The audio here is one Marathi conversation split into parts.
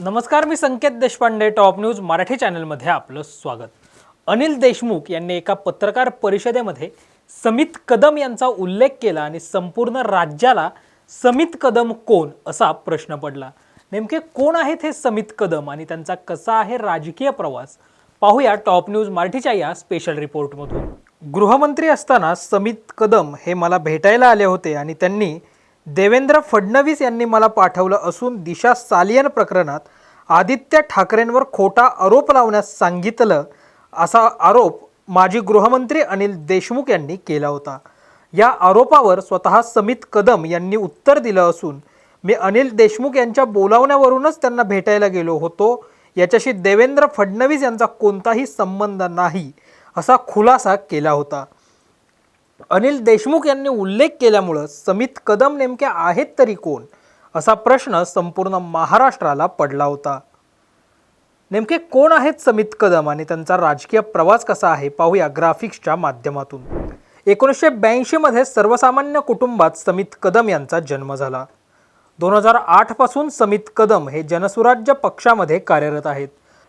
नमस्कार मी संकेत देशपांडे टॉप न्यूज मराठी चॅनलमध्ये आपलं स्वागत. अनिल देशमुख यांनी एका पत्रकार परिषदेमध्ये समित कदम यांचा उल्लेख केला आणि संपूर्ण राज्याला समित कदम कोण असा प्रश्न पडला. नेमके कोण आहेत हे समित कदम आणि त्यांचा कसा आहे राजकीय प्रवास? पाहूया टॉप न्यूज मराठीच्या या स्पेशल रिपोर्टमधून गृहमंत्री असताना समित कदम हे मला भेटायला आले होते आणि त्यांनी देवेंद्र फडणवीस यांनी मला पाठवलं असून दिशा सालियन प्रकरणात आदित्य ठाकरेंवर खोटा आरोप लावण्यास सांगितलं असा आरोप माजी गृहमंत्री अनिल देशमुख यांनी केला होता. या आरोपावर स्वतः समित कदम यांनी उत्तर दिलं असून मी अनिल देशमुख यांच्या बोलावण्यावरूनच त्यांना भेटायला गेलो होतो. याच्याशी देवेंद्र फडणवीस यांचा कोणताही संबंध नाही असा खुलासा केला होता. अनिल देशमुख यांनी उल्लेख केल्यामुळं समित कदम नेमके आहेत तरी कोण? असा प्रश्न संपूर्ण महाराष्ट्राला पडला होता. नेमके कोण आहेत समित कदम आणि त्यांचा राजकीय प्रवास कसा आहे? पाहूया ग्राफिक्सच्या माध्यमातून. एकोणीसशे ब्याऐंशीमध्ये सर्वसामान्य कुटुंबात समित कदम यांचा जन्म झाला. दोन हजार आठपासून समित कदम हे जनसुराज्य पक्षामध्ये कार्यरत आहेत.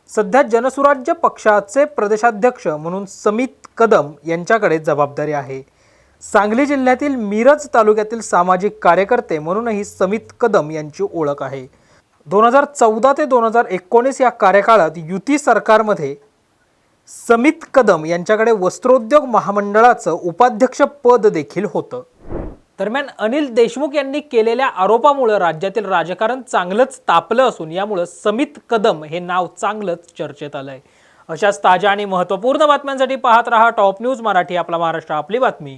सध्या जनसुराज्य पक्षाचे प्रदेशाध्यक्ष म्हणून समित कदम यांच्याकडे जबाबदारी आहे. सांगली जिल्ह्यातील मिरज तालुक्यातील सामाजिक कार्यकर्ते म्हणूनही समित कदम यांची ओळख आहे. दोन हजार चौदा ते दोन हजार एकोणीस या कार्यकाळात युती सरकारमध्ये समित कदम यांच्याकडे वस्त्रोद्योग महामंडळाचं उपाध्यक्ष पद देखील होतं. दरम्यान अनिल देशमुख यांनी केलेल्या आरोपामुळं राज्यातील राजकारण चांगलंच तापलं असून यामुळं समित कदम हे नाव चांगलंच चर्चेत आलंय. अशाच ताज्या आणि महत्त्वपूर्ण बातम्यांसाठी पाहत रहा टॉप न्यूज मराठी आपला महाराष्ट्र आपली बातमी.